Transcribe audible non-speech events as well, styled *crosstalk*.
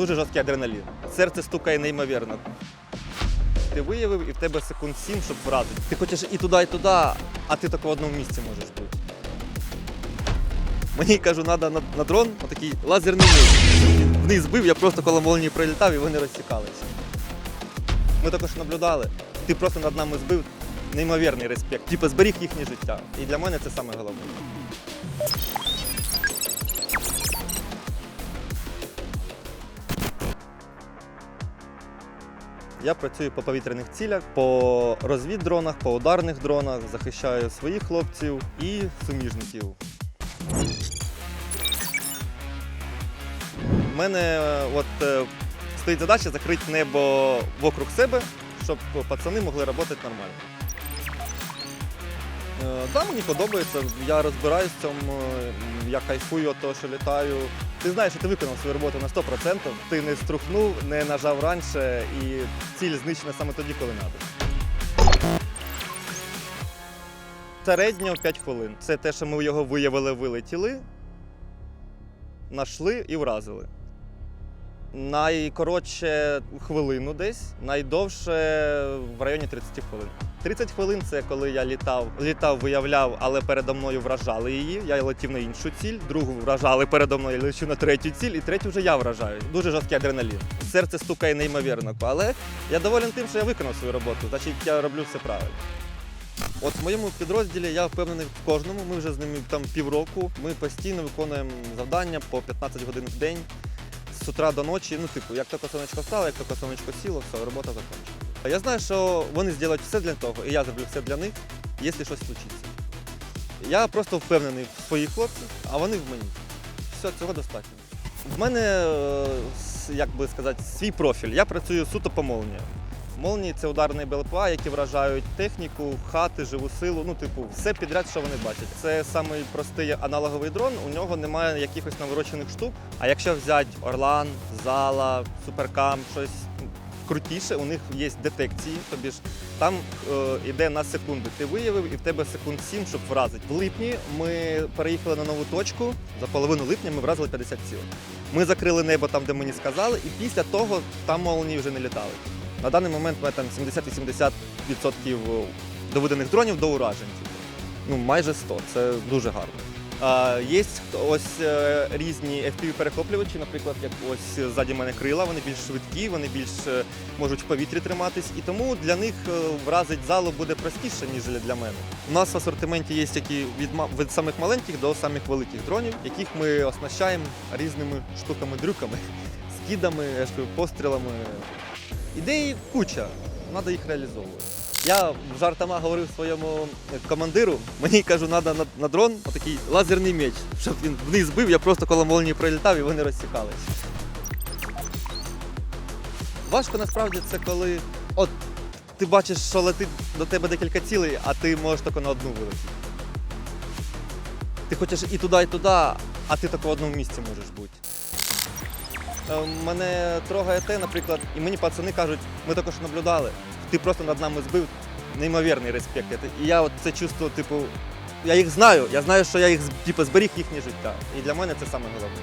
дуже жорсткий адреналін. Серце стукає неймовірно. Ти виявив і в тебе секунд 7, щоб вразити. Ти хочеш і туди, і туди, а ти тако в одному місці можеш бути. Мені кажу, треба на, на дрон отакий лазерний. Він Вниз бив, я просто коло молнії прилітав і вони розсікалися. Ми також наблюдали. Ти просто над нами збив неймовірний респект. Типу зберіг їхнє життя. І для мене це саме головне. Я працюю по повітряних цілях, по розвіддронах, по ударних дронах, захищаю своїх хлопців і суміжників. У мене от, е, стоїть задача закрити небо вокруг себе, щоб пацани могли працювати нормально. Е, Да, мені подобається. Я розбираюсь в цьому, е, я кайфую від того, що літаю. Ти знаєш, що ти виконав свою роботу на 100%, ти не струхнув, не нажав раніше і ціль знищена саме тоді, коли треба. Середньо 5 хвилин. Це те, що ми його виявили, вилетіли, нашли і вразили. Найкоротше хвилину десь, найдовше в районі 30 хвилин. 30 хвилин це коли я літав, літав, виявляв, але передо мною вражали її. Я летів на іншу ціль, другу вражали передо мною, я лечу на третю ціль, і третю вже я вражаю. Дуже жорсткий адреналін. Серце стукає неймовірно. Але я доволен тим, що я виконав свою роботу, значить я роблю все правильно. От в моєму підрозділі я впевнений в кожному. Ми вже з ними там півроку. Ми постійно виконуємо завдання по 15 годин в день з утра до ночі. Ну, типу, як тільки сонечко стало, як тільки сонечко сіло, все, робота закінчена. Я знаю, що вони зроблять все для того, і я зроблю все для них, якщо щось случиться. Я просто впевнений в своїх хлопцях, а вони в мені. Все, цього достатньо. В мене, е, як би сказати, свій профіль. Я працюю суто по молнії. Це ударні БЛПА, які вражають техніку, хати, живу силу, ну, типу, все підряд, що вони бачать. Це самий простий аналоговий дрон, у нього немає якихось наворочених штук. А якщо взяти Орлан, Зала, Суперкам, щось крутіше, у них є детекції, тобі ж там е, іде на секунди. Ти виявив і в тебе секунд 7, щоб вразити. В липні ми переїхали на нову точку. За половину липня ми вразили 50 цілей. Ми закрили небо там, де мені сказали, і після того там молнії вже не літали. На даний момент ми там 70-80% доведених дронів до уражень. типу. Ну, майже 100, це дуже гарно. А, є ось е, різні FPV-перехоплювачі, наприклад, як ось ззаді мене крила, вони більш швидкі, вони більш е, можуть в повітрі триматись, і тому для них е, вразить залу буде простіше, ніж для мене. У нас в асортименті є такі від, від самих маленьких до самих великих дронів, яких ми оснащаємо різними штуками-дрюками, *laughs* кажу, пострілами. Ідей куча, треба їх реалізовувати. Я жартома говорив своєму командиру, мені кажу, треба на, на дрон отакий лазерний меч, щоб він вниз бив, я просто коло молнії прилітав і вони розсікались. Важко насправді це коли от ти бачиш, що летить до тебе декілька цілей, а ти можеш тільки на одну вилетіти. Ти хочеш і туди, і туди, а ти тільки в одному місці можеш бути. Е, Мене трогає те, наприклад, і мені пацани кажуть, ми також наблюдали, ти просто над нами збив неймовірний респект. І я от це чувство, типу, я їх знаю, я знаю, що я їх типу, зберіг їхнє життя. І для мене це саме головне.